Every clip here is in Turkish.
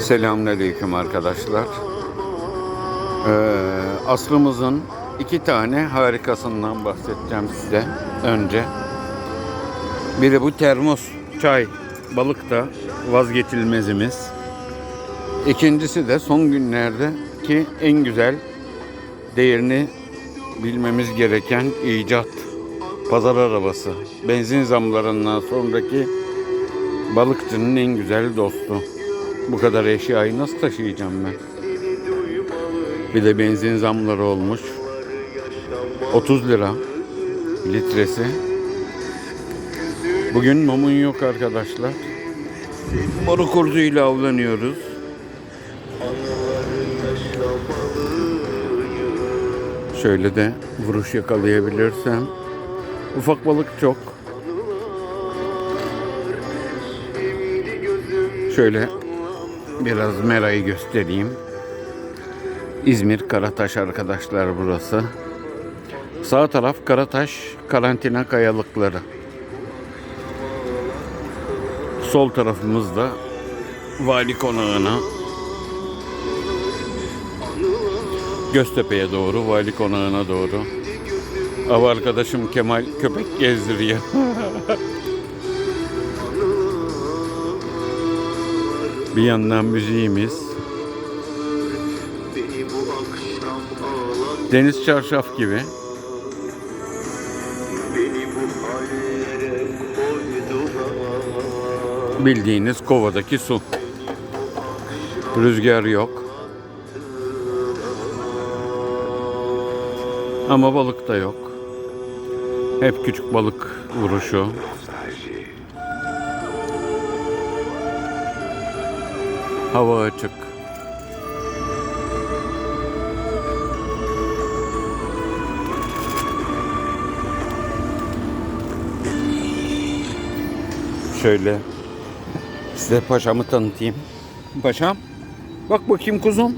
Selamünaleyküm arkadaşlar. Ee, aslımızın iki tane harikasından bahsedeceğim size önce. Biri bu termos çay balık da vazgeçilmezimiz. İkincisi de son günlerdeki en güzel değerini bilmemiz gereken icat. Pazar arabası. Benzin zamlarından sonraki balıkçının en güzel dostu. Bu kadar eşyayı nasıl taşıyacağım ben? Bir de benzin zamları olmuş. 30 lira litresi. Bugün mamun yok arkadaşlar. Boru kurduyla avlanıyoruz. Şöyle de vuruş yakalayabilirsem. Ufak balık çok. Şöyle biraz merayı göstereyim. İzmir Karataş arkadaşlar burası. Sağ taraf Karataş karantina kayalıkları. Sol tarafımızda Vali Konağı'na Göztepe'ye doğru, Vali Konağı'na doğru. Av arkadaşım Kemal köpek gezdiriyor. Bir yandan müziğimiz. Deniz çarşaf gibi. Bildiğiniz kovadaki su. Rüzgar yok. Ama balık da yok. Hep küçük balık vuruşu. Hava açık. Şöyle size paşamı tanıtayım. Paşam, bak bakayım kuzum.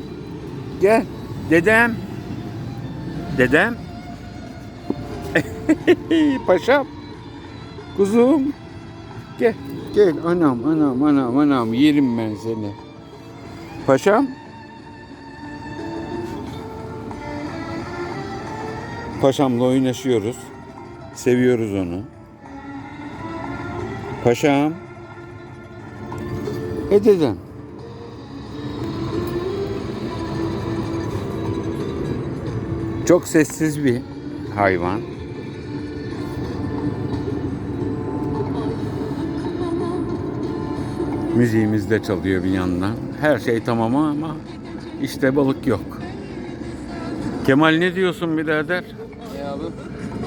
Gel. Dedem. Dedem. paşam. Kuzum. Gel. Gel anam anam anam anam yerim ben seni. Paşam. Paşamla oynaşıyoruz. Seviyoruz onu. Paşam. E dedem. Çok sessiz bir hayvan. Müziğimiz de çalıyor bir yandan. Her şey tamam ama işte balık yok. Kemal ne diyorsun birader? Ne abi?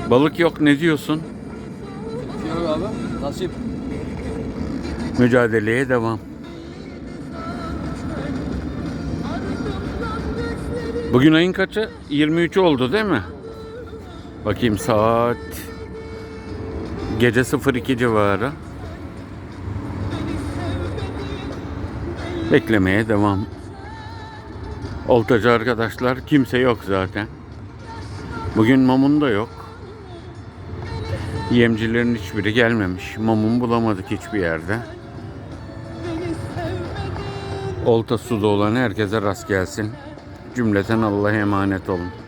Balık yok ne diyorsun? Yok abi. Nasip. Mücadeleye devam. Bugün ayın kaçı? 23 oldu değil mi? Bakayım saat gece 02 civarı. Beklemeye devam. Oltacı arkadaşlar kimse yok zaten. Bugün mamun da yok. Yemcilerin hiçbiri gelmemiş. Mamun bulamadık hiçbir yerde. Olta suda olan herkese rast gelsin. Cümleten Allah'a emanet olun.